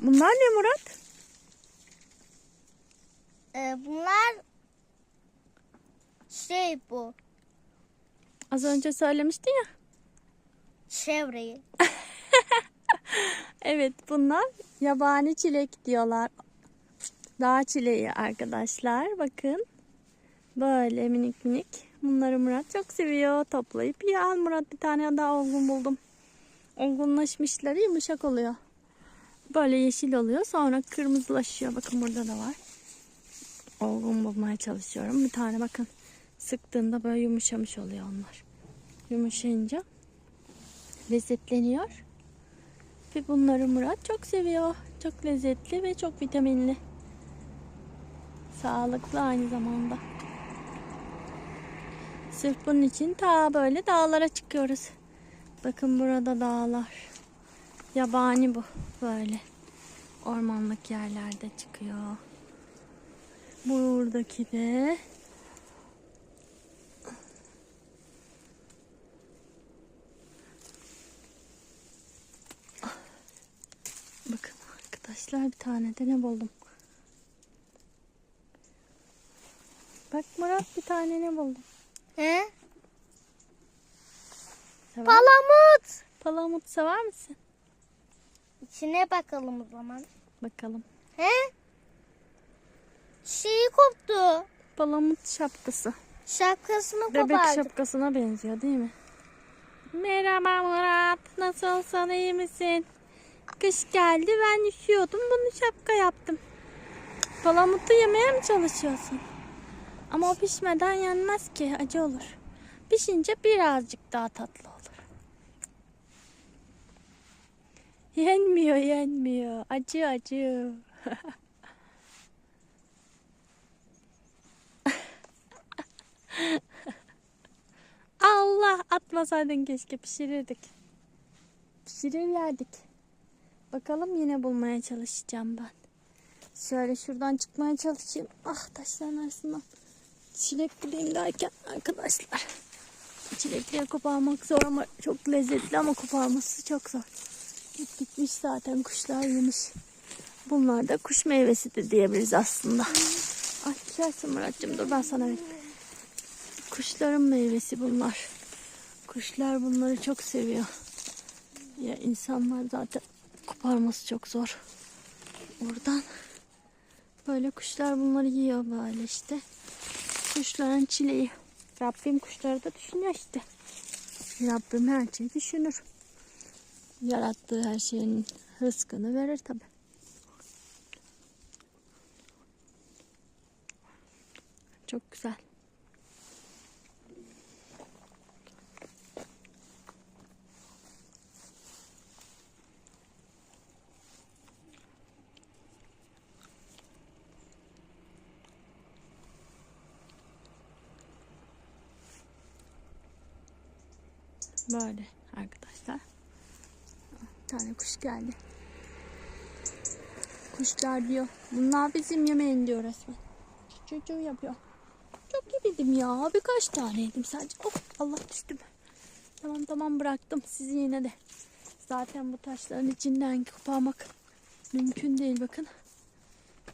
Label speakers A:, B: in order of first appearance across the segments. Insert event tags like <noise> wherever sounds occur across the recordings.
A: Bunlar ne Murat?
B: Ee, bunlar şey bu.
A: Az önce söylemiştin ya.
B: Çevreyi. <laughs>
A: Evet bunlar yabani çilek diyorlar. Dağ çileği arkadaşlar. Bakın. Böyle minik minik. Bunları Murat çok seviyor. Toplayıp yiyor. Al Murat bir tane daha olgun buldum. Olgunlaşmışları yumuşak oluyor. Böyle yeşil oluyor. Sonra kırmızılaşıyor. Bakın burada da var. Olgun bulmaya çalışıyorum. Bir tane bakın. Sıktığında böyle yumuşamış oluyor onlar. Yumuşayınca lezzetleniyor. Ve bunları Murat çok seviyor. Çok lezzetli ve çok vitaminli. Sağlıklı aynı zamanda. Sırf bunun için ta böyle dağlara çıkıyoruz. Bakın burada dağlar. Yabani bu böyle. Ormanlık yerlerde çıkıyor. Buradaki de Bakın arkadaşlar bir tane de ne buldum. Bak Murat bir tane ne buldum.
B: He?
A: Sever,
B: Palamut.
A: Palamut sever misin?
B: İçine bakalım o zaman.
A: Bakalım.
B: He? Şeyi koptu.
A: Palamut şapkası.
B: Şapkasını
A: Bebek
B: kopardık.
A: şapkasına benziyor değil mi? Merhaba Murat. Nasılsın iyi misin? Kış geldi ben üşüyordum bunu şapka yaptım. Palamutu yemeye mi çalışıyorsun? Ama o pişmeden yenmez ki acı olur. Pişince birazcık daha tatlı olur. Yenmiyor yenmiyor. Acı acı. Allah atmasaydın keşke pişirirdik. Pişirir yerdik. Bakalım yine bulmaya çalışacağım ben. Şöyle şuradan çıkmaya çalışayım. Ah taşların arasından. Çilek bulayım arkadaşlar. Çilekleri koparmak zor ama çok lezzetli ama koparması çok zor. Hep gitmiş zaten kuşlar yemiş. Bunlar da kuş meyvesi de diyebiliriz aslında. Ay düşersin Muratcığım dur ben sana vereyim. Kuşların meyvesi bunlar. Kuşlar bunları çok seviyor. Ya insanlar zaten koparması çok zor. Oradan böyle kuşlar bunları yiyor böyle işte. Kuşların çileği. Rabbim kuşları da düşünüyor işte. Rabbim her şeyi düşünür. Yarattığı her şeyin rızkını verir tabi. Çok güzel. Böyle arkadaşlar. Tane kuş geldi. Kuşlar diyor. Bunlar bizim yemeğin diyor resmen. Çocuğu yapıyor. Çok yemedim ya. Birkaç tane yedim sadece. Oh Allah düştüm. Tamam tamam bıraktım sizi yine de. Zaten bu taşların içinden koparmak mümkün değil bakın.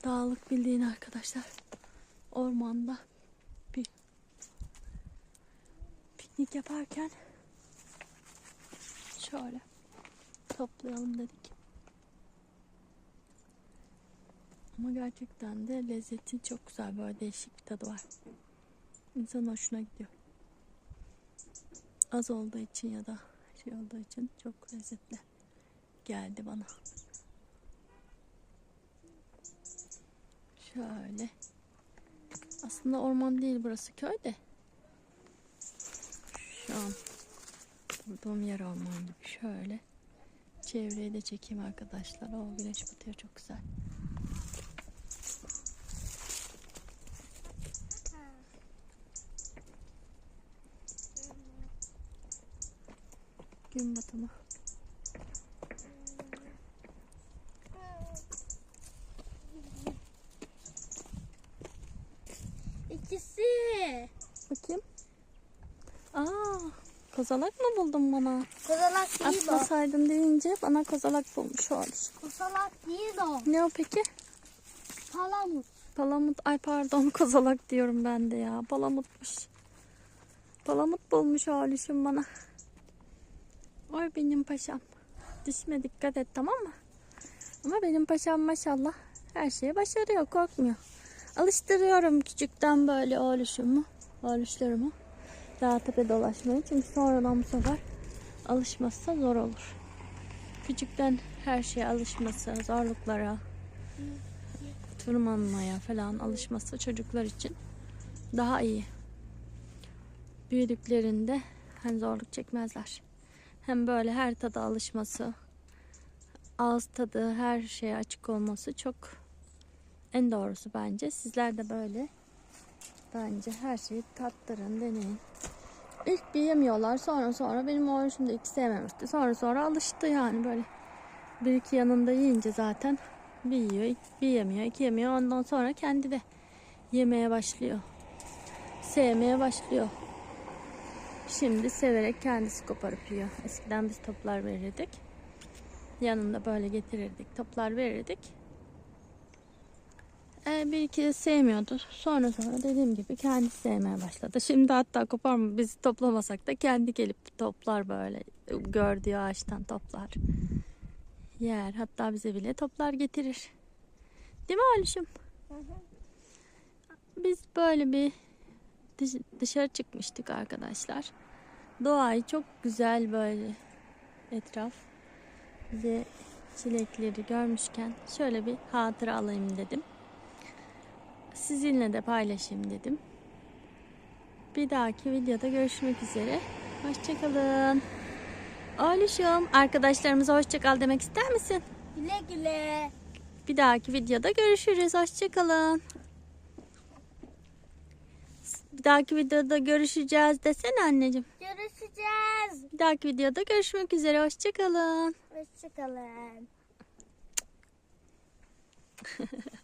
A: Dağlık bildiğin arkadaşlar. Ormanda bir piknik yaparken şöyle toplayalım dedik. Ama gerçekten de lezzeti çok güzel. Böyle değişik bir tadı var. İnsan hoşuna gidiyor. Az olduğu için ya da şey olduğu için çok lezzetli geldi bana. Şöyle. Aslında orman değil burası köy de. Şu an Durduğum yer orman gibi. Şöyle. Çevreyi de çekeyim arkadaşlar. O güneş batıyor çok güzel. Gün batımı.
B: İkisi.
A: Bakayım. Aa, kozalak mı buldun bana?
B: Kozalak değil o.
A: Atmasaydın deyince bana kozalak bulmuş oğlum.
B: Kozalak değil o.
A: Ne o peki?
B: Palamut.
A: Palamut. Ay pardon <laughs> kozalak diyorum ben de ya. Palamutmuş. Palamut bulmuş oğluşum bana. Oy benim paşam. Dişime dikkat et tamam mı? Ama benim paşam maşallah her şeye başarıyor korkmuyor. Alıştırıyorum küçükten böyle oğluşumu, oğluşlarımı. Dağ tepe dolaşmayı çünkü sonradan bu sefer alışmazsa zor olur. Küçükten her şeye alışması, zorluklara, tırmanmaya falan alışması çocuklar için daha iyi. Büyüdüklerinde hem zorluk çekmezler. Hem böyle her tada alışması, ağız tadı, her şeye açık olması çok en doğrusu bence. Sizler de böyle bence her şeyi tattırın, deneyin. İlk bir yemiyorlar sonra sonra benim oğlum da ilk sevmemişti. Sonra sonra alıştı yani böyle. Bir iki yanında yiyince zaten bir yiyor, bir yemiyor, iki yemiyor. Ondan sonra kendi de yemeye başlıyor. Sevmeye başlıyor. Şimdi severek kendisi koparıp yiyor. Eskiden biz toplar verirdik. Yanında böyle getirirdik. Toplar verirdik. Ee, bir iki sevmiyordu. Sonra sonra dediğim gibi kendisi sevmeye başladı. Şimdi hatta koparma biz toplamasak da kendi gelip toplar böyle. Gördüğü ağaçtan toplar. Yer. Hatta bize bile toplar getirir. Değil mi Alişim? Biz böyle bir dış- dışarı çıkmıştık arkadaşlar. Doğayı çok güzel böyle etraf. Bize çilekleri görmüşken şöyle bir hatıra alayım dedim. Sizinle de paylaşayım dedim. Bir dahaki videoda görüşmek üzere. Hoşçakalın. Alişim arkadaşlarımıza hoşçakal demek ister misin?
B: Güle güle.
A: Bir dahaki videoda görüşürüz. Hoşçakalın. Bir dahaki videoda görüşeceğiz desene anneciğim.
B: Görüşeceğiz.
A: Bir dahaki videoda görüşmek üzere. Hoşçakalın.
B: Hoşçakalın. <laughs>